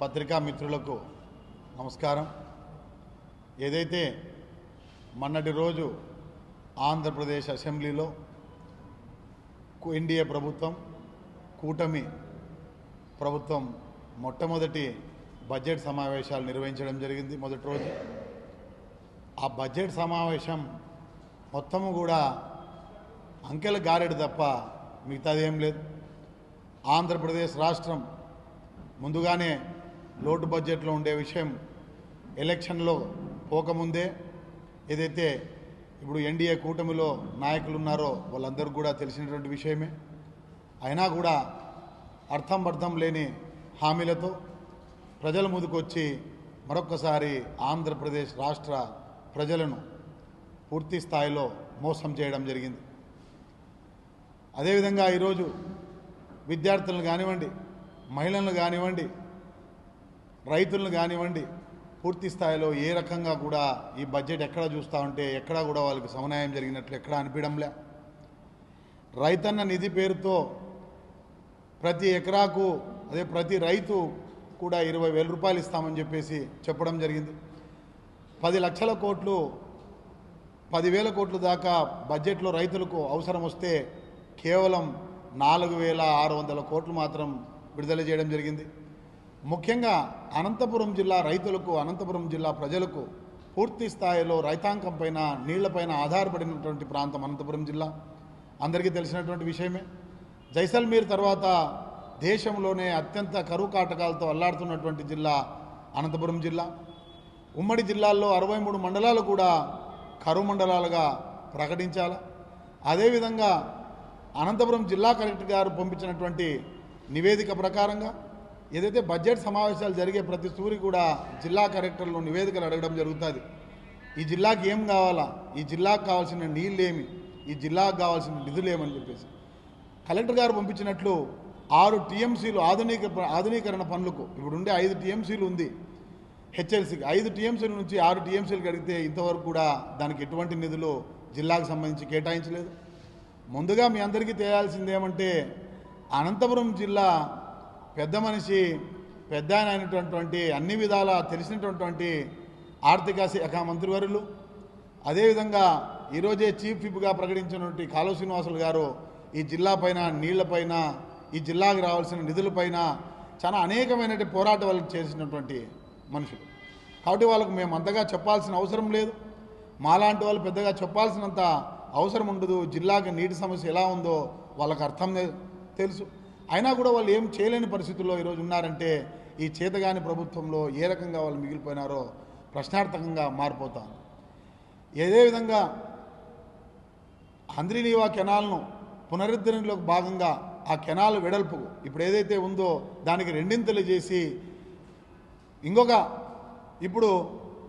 పత్రికా మిత్రులకు నమస్కారం. ఏదైతే మొన్నటి రోజు ఆంధ్రప్రదేశ్ అసెంబ్లీలో ఎన్డీఏ ప్రభుత్వం కూటమి ప్రభుత్వం మొట్టమొదటి బడ్జెట్ సమావేశాలు నిర్వహించడం జరిగింది మొదటి రోజు. ఆ బడ్జెట్ సమావేశం మొత్తము కూడా అంకెల గారెడు తప్ప మిగతాది ఏం లేదు. ఆంధ్రప్రదేశ్ రాష్ట్రం ముందుగానే లోటు బడ్జెట్లో ఉండే విషయం ఎలక్షన్లో పోకముందే ఏదైతే ఇప్పుడు ఎన్డీఏ కూటమిలో నాయకులు ఉన్నారో వాళ్ళందరూ కూడా తెలిసినటువంటి విషయమే. అయినా కూడా అర్థం అర్థం లేని హామీలతో ప్రజల ముందుకొచ్చి మరొక్కసారి ఆంధ్రప్రదేశ్ రాష్ట్ర ప్రజలను పూర్తి స్థాయిలో మోసం చేయడం జరిగింది. అదేవిధంగా ఈరోజు విద్యార్థులను కానివ్వండి మహిళలను కానివ్వండి రైతులను కానివ్వండి పూర్తి స్థాయిలో ఏ రకంగా కూడా ఈ బడ్జెట్ ఎక్కడ చూస్తూ ఉంటే ఎక్కడా కూడా వాళ్ళకి సమన్యాయం జరిగినట్లు ఎక్కడా అనిపించడంలే. రైతన్న నిధి పేరుతో ప్రతి ఎకరాకు అదే ప్రతి రైతు కూడా ఇరవై వేల రూపాయలు ఇస్తామని చెప్పేసి చెప్పడం జరిగింది. పది లక్షల కోట్లు పదివేల కోట్లు దాకా బడ్జెట్లో రైతులకు అవసరం వస్తే కేవలం నాలుగు వేల ఆరు వందల కోట్లు మాత్రం విడుదల చేయడం జరిగింది. ముఖ్యంగా అనంతపురం జిల్లా రైతులకు అనంతపురం జిల్లా ప్రజలకు పూర్తి స్థాయిలో రైతాంగం పైన నీళ్ళపైన ఆధారపడినటువంటి ప్రాంతం అనంతపురం జిల్లా. అందరికీ తెలిసినటువంటి విషయమే. జైసల్మీర్ తర్వాత దేశంలోనే అత్యంత కరువు కాటకాలతో అల్లాడుతున్నటువంటి జిల్లా అనంతపురం జిల్లా. ఉమ్మడి జిల్లాల్లో అరవై మూడు మండలాలు కూడా కరువు మండలాలుగా ప్రకటించాలి. అదేవిధంగా అనంతపురం జిల్లా కలెక్టర్ గారు పంపించినటువంటి నివేదిక ప్రకారంగా ఏదైతే బడ్జెట్ సమావేశాలు జరిగే ప్రతి సూరి కూడా జిల్లా కలెక్టర్లు నివేదికలు అడగడం జరుగుతుంది. ఈ జిల్లాకి ఏం కావాలా? ఈ జిల్లాకు కావాల్సిన నీళ్ళేమి? ఈ జిల్లాకు కావాల్సిన నిధులేమని చెప్పేసి. కలెక్టర్ గారు పంపించినట్లు ఆరు టీఎంసీలు ఆధునిక ఆధునీకరణ పనులకు ఇప్పుడు ఉండే ఐదు టీఎంసీలు ఉంది. హెచ్ఎల్సీకి ఐదు టీఎంసీల నుంచి ఆరు టీఎంసీలు కడిగితే ఇంతవరకు కూడా దానికి ఎటువంటి నిధులు జిల్లాకు సంబంధించి కేటాయించలేదు. ముందుగా మీ అందరికీ తెలియాల్సింది ఏమంటే అనంతపురం జిల్లా పెద్ద మనిషి పెద్ద అయినటువంటి అన్ని విధాలా తెలిసినటువంటి ఆర్థిక శాఖ మంత్రివర్యులు. అదేవిధంగా ఈరోజే చీఫ్ విప్గా ప్రకటించినటువంటి కాలువ శ్రీనివాసులు గారు ఈ జిల్లా పైన నీళ్ళపైన ఈ జిల్లాకు రావాల్సిన నిధులపైన చాలా అనేకమైన పోరాటాలు చేసినటువంటి మనుషులు. కాబట్టి వాళ్ళకు మేము అంతగా చెప్పాల్సిన అవసరం లేదు. మాలాంటి వాళ్ళు పెద్దగా చెప్పాల్సినంత అవసరం ఉండదు. జిల్లాకి నీటి సమస్య ఎలా ఉందో వాళ్ళకు అర్థం లేదు. తెలుసు. అయినా కూడా వాళ్ళు ఏం చేయలేని పరిస్థితుల్లో ఈరోజు ఉన్నారంటే ఈ చేతగాని ప్రభుత్వంలో ఏ రకంగా వాళ్ళు మిగిలిపోయినారో ప్రశ్నార్థకంగా మారిపోతాను ఏదే విధంగా హంద్రీనీవా కెనాల్ను పునరుద్ధరణలోకి భాగంగా ఆ కెనాల్ వెడల్పు ఇప్పుడు ఏదైతే ఉందో దానికి రెండింతలు చేసి ఇంకొక ఇప్పుడు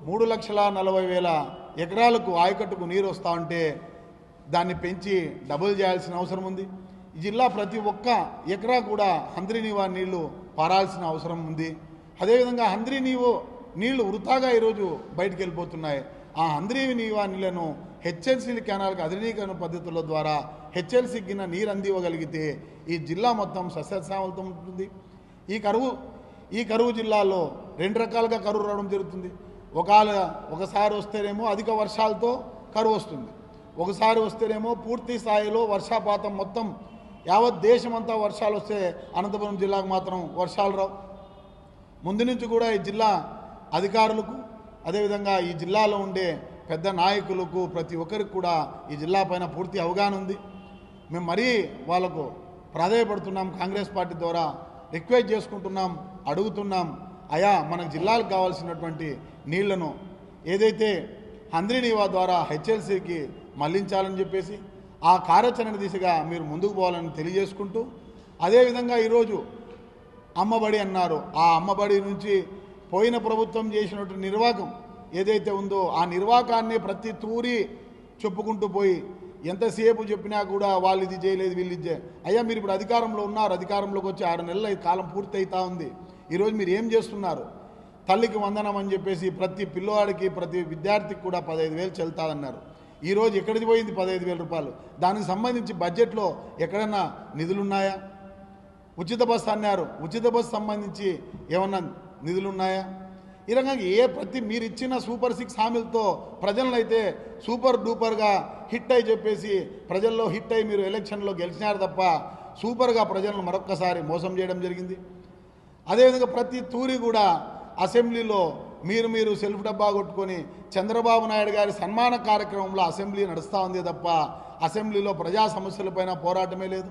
మూడు లక్షల నలభై వేల ఎకరాలకు ఆయకట్టుకు నీరు వస్తూ ఉంటే దాన్ని పెంచి డబుల్ చేయాల్సిన అవసరం ఉంది. జిల్లా ప్రతి ఒక్క ఎకరా కూడా హంద్రీనీవా నీళ్ళు పారాల్సిన అవసరం ఉంది. అదేవిధంగా హంద్రీనీవు నీళ్ళు వృతాగా ఈరోజు బయటికి వెళ్ళిపోతున్నాయి ఆ హంద్రీనీవా నీళ్ళను హెచ్ఎల్సీ కెనాల్కి అధునీకరణ పద్ధతుల ద్వారా హెచ్ఎల్సీకి గిన్న నీరు అందివ్వగలిగితే ఈ జిల్లా మొత్తం సస్యశ్యామలతో ఉంటుంది. ఈ కరువు ఈ కరువు జిల్లాలో రెండు రకాలుగా కరువు రావడం జరుగుతుంది. ఒకవేళ ఒకసారి వస్తేనేమో అధిక వర్షాలతో కరువు వస్తుంది. ఒకసారి వస్తేనేమో పూర్తి స్థాయిలో వర్షాపాతం మొత్తం యావత్ దేశమంతా వర్షాలు వస్తే అనంతపురం జిల్లాకు మాత్రం వర్షాలు రావు. ముందు నుంచి కూడా ఈ జిల్లా అధికారులకు అదేవిధంగా ఈ జిల్లాలో ఉండే పెద్ద నాయకులకు ప్రతి ఒక్కరికి కూడా ఈ జిల్లా పైన పూర్తి అవగాహన ఉంది. మేము మరీ వాళ్ళకు ప్రాధాయపడుతున్నాం కాంగ్రెస్ పార్టీ ద్వారా రిక్వెస్ట్ చేసుకుంటున్నాం అడుగుతున్నాం అయా మనకు జిల్లాలకు కావాల్సినటువంటి నీళ్ళను ఏదైతే హంద్రీనీవా ద్వారా హెచ్ఎల్సీకి మళ్ళించాలని చెప్పేసి ఆ కార్యాచరణ దిశగా మీరు ముందుకు పోవాలని తెలియజేసుకుంటూ అదేవిధంగా ఈరోజు అమ్మబడి అన్నారు. ఆ అమ్మబడి నుంచి పోయిన ప్రభుత్వం చేసినటువంటి నిర్వాహకం ఏదైతే ఉందో ఆ నిర్వాహకాన్ని ప్రతి తూరి చెప్పుకుంటూ పోయి ఎంతసేపు చెప్పినా కూడా వాళ్ళు ఇది చేయలేదు వీళ్ళు ఇది అయ్యా మీరు ఇప్పుడు అధికారంలో ఉన్నారు అధికారంలోకి వచ్చి ఆరు నెలల కాలం పూర్తి అవుతా ఉంది. ఈరోజు మీరు ఏం చేస్తున్నారు? తల్లికి వందనం అని చెప్పేసి ప్రతి పిల్లవాడికి ప్రతి విద్యార్థికి కూడా పదహైదు వేలు చెల్తాదన్నారు ఈరోజు ఎక్కడికి పోయింది పదహైదు వేల రూపాయలు? దానికి సంబంధించి బడ్జెట్లో ఎక్కడన్నా నిధులున్నాయా? ఉచిత బస్సు అన్నారు. ఉచిత బస్సు సంబంధించి ఏమన్నా నిధులు ఉన్నాయా ఈ రకంగా ఏ ప్రతి మీరు ఇచ్చిన సూపర్ సిక్స్ హామీలతో ప్రజలను అయితే సూపర్ డూపర్గా హిట్ అయి చెప్పేసి ప్రజల్లో హిట్ అయి మీరు ఎలక్షన్లో గెలిచినారు తప్ప సూపర్గా ప్రజలను మరొక్కసారి మోసం చేయడం జరిగింది. అదేవిధంగా ప్రతి తూరి కూడా అసెంబ్లీలో మీరు మీరు సెల్ఫ్ డబ్బా కొట్టుకొని చంద్రబాబు నాయుడు గారి సన్మాన కార్యక్రమంలో అసెంబ్లీ నడుస్తూ ఉంది తప్ప అసెంబ్లీలో ప్రజా సమస్యలపైన పోరాటమే లేదు.